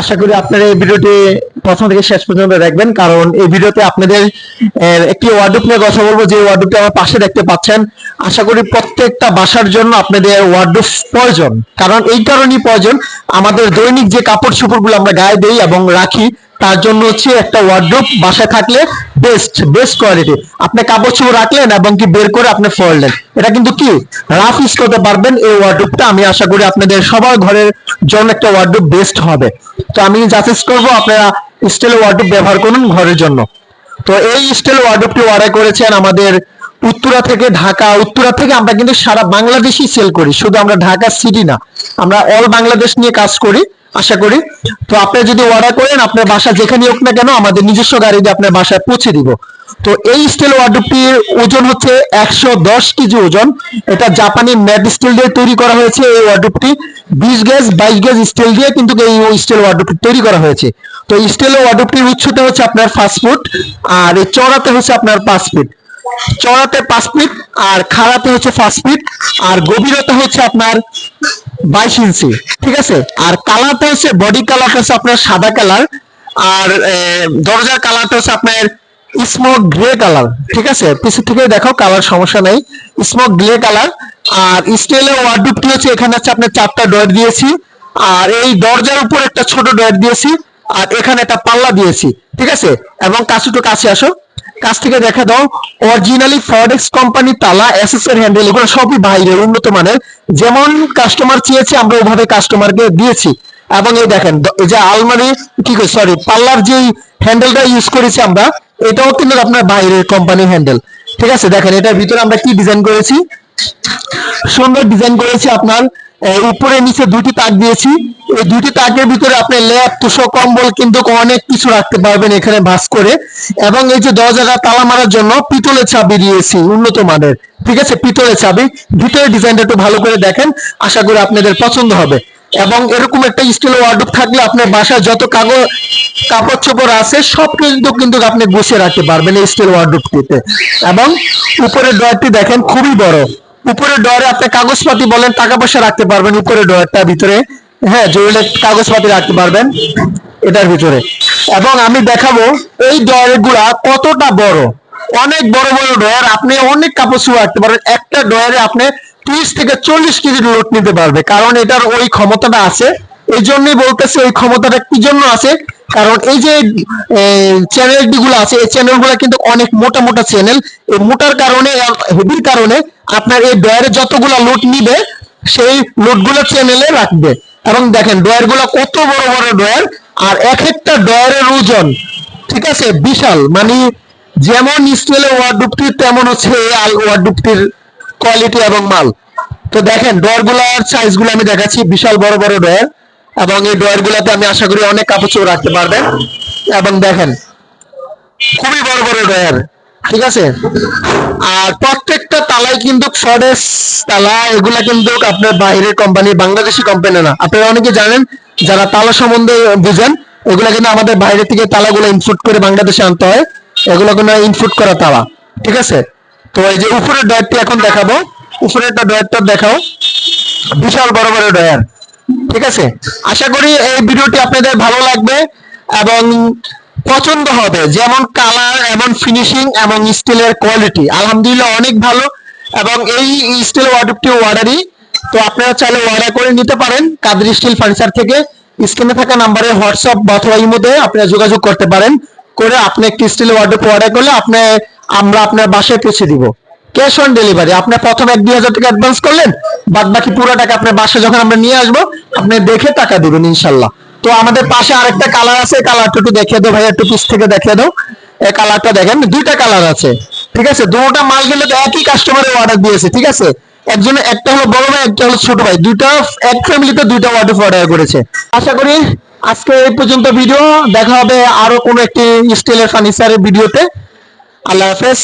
আশা করি আপনারা এই ভিডিওটি প্রথম থেকে শেষ পর্যন্ত দেখবেন, কারণ এই ভিডিওতে আপনাদের একটি ওয়ার্ডরোব নিয়ে কথা বলব। যে ওয়ার্ডরোবটি আমার পাশে দেখতে পাচ্ছেন, আশা করি প্রত্যেকটা বাসার জন্য আপনাদের ওয়ার্ডরোব প্রয়োজন। কারণ এই কারণেই প্রয়োজন, আমাদের দৈনিক যে কাপড় চোপড়গুলো আমরা গায়ে দিই এবং রাখি, তার জন্য হচ্ছে একটা ওয়ার্ডরোব বাসায় থাকলে বেস্ট বেস্ট কোয়ালিটি আপনি কাপড় চোপড় রাখলেন এবং কি বের করে আপনি ফেললেন। এটা কিন্তু কি? রাফ ইউজ করতে পারবেন এই ওয়ার্ডরোবটা আমি আশা করি আপনাদের সবার ঘরের জন্য একটা ওয়ার্ডরোব বেস্ট হবে। তো আমি সাজেস্ট করব আপনারা স্টিল ওয়ার্ডরোব ব্যবহার করুন ঘরের জন্য। তো এই স্টিল ওয়ার্ডরোবটি অর্ডার করেছেন আমাদের উত্তরা থেকে ঢাকা। উত্তরা থেকে আমরা কিন্তু সারা বাংলাদেশই সেল করি। শুধু আমরা ঢাকা সিটি না, আমরা অল বাংলাদেশ নিয়ে কাজ করি। আশা করি। তো আপনি যদি অর্ডার করেন, আপনার বাসা যেখানে হোক না কেন, আমাদের নিজস্ব গাড়ি দিয়ে আপনার বাসায় পৌঁছে দিব। তো এই স্টিল ওয়ার্ডরোবটির ওজন হচ্ছে একশো দশ কেজি ওজন। এটা জাপানি ম্যাট স্টিল দিয়ে তৈরি করা হয়েছে এই ওয়ার্ডরোবটি বিশ গ্যাস বাইশ গ্যাস স্টিল দিয়ে কিন্তু এই স্টিল ওয়ার্ডরোবটি তৈরি করা হয়েছে। তো স্টিল ওয়ার্ডরোবটির উচ্চতা হচ্ছে আপনার পাঁচ ফুট আর এই চড়াতে হচ্ছে আপনার পাঁচ ফিট চড়াতে পাঁচ ফিট আর খাড়াতে হচ্ছে পাঁচ ফিট আর গভীরতা হচ্ছে আপনার বাইশ ইঞ্চি, ঠিক আছে? আর কালারটা হচ্ছে বডি কালারটা হচ্ছে আপনার সাদা কালার, আর দরজার কালারটা হচ্ছে আপনার স্মোক গ্রে কালার, ঠিক আছে? পিছন থেকে দেখো, কালার সমস্যা নাই স্মোক গ্রে কালার, আর স্টিলের ওয়ার্ডরোবটি হচ্ছে, এখানে হচ্ছে আপনার চারটা ডট দিয়েছি, আর এই দরজার উপর একটা ছোট ডট দিয়েছি আর এখানে একটা পাল্লা দিয়েছি, ঠিক আছে? এবং কাছে একটু কাছে আসো। কাছ থেকে দেখা দাও অরিজিনালি ফরেক্স কোম্পানি তালা এসএসএর হ্যান্ডেল এগুলো সবই বাইরের উন্নত মানের। যেমন কাস্টমার চেয়েছে, আমরা ওভাবে কাস্টমারকে দিয়েছি। এবং এই দেখেন যে আলমারি, কি সরি পাল্লার যে হ্যান্ডেলটা ইউজ করেছি আমরা, এটাও কিন্তু আপনার বাইরের কোম্পানির হ্যান্ডেল ঠিক আছে, দেখেন, এটার ভিতরে আমরা কি ডিজাইন করেছি? সুন্দর ডিজাইন করেছি আপনার। উপরে, নিচে দুটি তাক দিয়েছি। এই দুটি তাকের ভিতরে আপনি তুষো কম্বল কিন্তু অনেক কিছু রাখতে পারবেন এখানে ভাস করে। এবং এই যে দরজাটা তালা মারার জন্য পিতলের চাবি দিয়েছি, উন্নত মানের। ঠিক আছে? পিতলের চাবি। ভিতরের ডিজাইনটা একটু ভালো করে দেখেন, আশা করি আপনাদের পছন্দ হবে। এবং এরকম একটা স্টিল ওয়ার্ডরোব থাকলে আপনার বাসায় যত কাগজ কাপড় চোপড় আছে, সব কিন্তু কিন্তু আপনি গুছিয়ে রাখতে পারবেন এই স্টিল ওয়ার্ডরোবটিতে এবং উপরের ডয়ারটি দেখেন, খুবই বড়। উপরের ডয়ারে আপনি কাগজপাতি বলেন, টাকা পয়সা রাখতে পারবেন উপরের ডয়ারটার ভিতরে। হ্যাঁ জরুরি কাগজপাতি রাখতে পারবেন এটার ভিতরে। এবং আমি দেখাবো এই ডয়ারগুলা কতটা বড়। অনেক বড় বড় ডয়ার আপনি অনেক কাপড় চোপড় রাখতে পারবেন। একটা ডয়ারে আপনি ত্রিশ থেকে চল্লিশ কেজি লোড নিতে পারবে, কারণ এটার ওই ক্ষমতাটা আছে। এই জন্যই বলতেছে, ওই ক্ষমতাটা কি জন্য আছে? কারণ এই যে চ্যানেলগুলো আছে, এই চ্যানেলগুলো কিন্তু অনেক মোটা মোটা চ্যানেল। এই মোটার কারণে, হেভির কারণে আপনার এই ডয়ারে যতগুলো লোড নিবে, সেই লোডগুলো চ্যানেলে রাখবে। এবং দেখেন ডয়ারগুলো কত বড় বড় ডয়ার আর এক একটা ডয়ারের ওজন, ঠিক আছে, বিশাল। মানে যেমন স্টিলের ওয়ার্ডরোবটি তেমন হচ্ছে ওয়ার্ডরোবটির কোয়ালিটি এবং মাল। তো দেখেন ডয়ারগুলার সাইজগুলো আমি দেখাচ্ছি, বিশাল বড় বড় ডয়ার এবং এই ডয়ার গুলাতে আমি আশা করি অনেক কাপড় রাখতে পারবেন। এবং দেখেন, খুবই বড় বড় ডয়ার ঠিক আছে? আর প্রত্যেকটা তালাই কিন্তু ফরেস তালা, এগুলা কিন্তু আপনার বাইরের কোম্পানি বাংলাদেশি কোম্পানি না। আপনারা অনেকে জানেন, যারা তালা সম্বন্ধে বুঝেন এগুলা কিন্তু আমাদের বাইরে থেকে তালাগুলো ইনপুট করে বাংলাদেশে আনতে হয়। এগুলো কোনো ইনপুট করা তালা, ঠিক আছে? তো এই যে উপরের ডয়ারটি এখন দেখাবো। উপরেরটা ডয়ারটা দেখাও। বিশাল বড় বড় ডয়ার ঠিক আছে? আশা করি এই ভিডিওটি আপনাদের ভালো লাগবে এবং পছন্দ হবে, যেমন কালার এবং ফিনিশিং এবং স্টিলের কোয়ালিটি আলহামদুলিল্লাহ অনেক ভালো, এবং এই স্টিল ওয়ার্ডরোবটি অর্ডারই তো আপনারা চাইলে অর্ডার করে নিতে পারেন কাদের স্টিল ফার্নিচার থেকে। স্ক্রিনে থাকা নাম্বারে হোয়াটসঅ্যাপ বা অথবা ইমোতে আপনারা যোগাযোগ করতে পারেন, করে আপনি একটি স্টিল ওয়ার্ডরোব অর্ডার করলে আপনি, আমরা আপনার বাসায় পৌঁছে দিব। ক্যাশ অন ডেলিভারি আপনি প্রথম এক দুই হাজার টাকা অ্যাডভান্স করলেন বাদ বাকি পুরো টাকা আপনার বাসায় যখন আমরা নিয়ে আসব, আপনি দেখে টাকা দিবেন ইনশাল্লাহ। তো আমাদের পাশে আরেকটা কালার আছে কালারটা একটু দেখিয়ে দাও ভাইয়া, একটু পিস থেকে দেখিয়ে দাও। এই কালারটা দেখেন, দুইটা কালার আছে, ঠিক আছে? দুটো মাল গেলে একই কাস্টমারের অর্ডার দিয়েছে, ঠিক আছে? একজনে, একটা হলো বড় ভাই, একটা হলো ছোট ভাই। দুইটা, এক ফ্যামিলিতে দুইটা ওয়ার্ড অর্ডার করেছে। আশা করি আজকে এই পর্যন্ত ভিডিও দেখা হবে আরও কোনো একটি স্টিলের ফার্নিচারের ভিডিওতে আল্লাহ হাফেজ।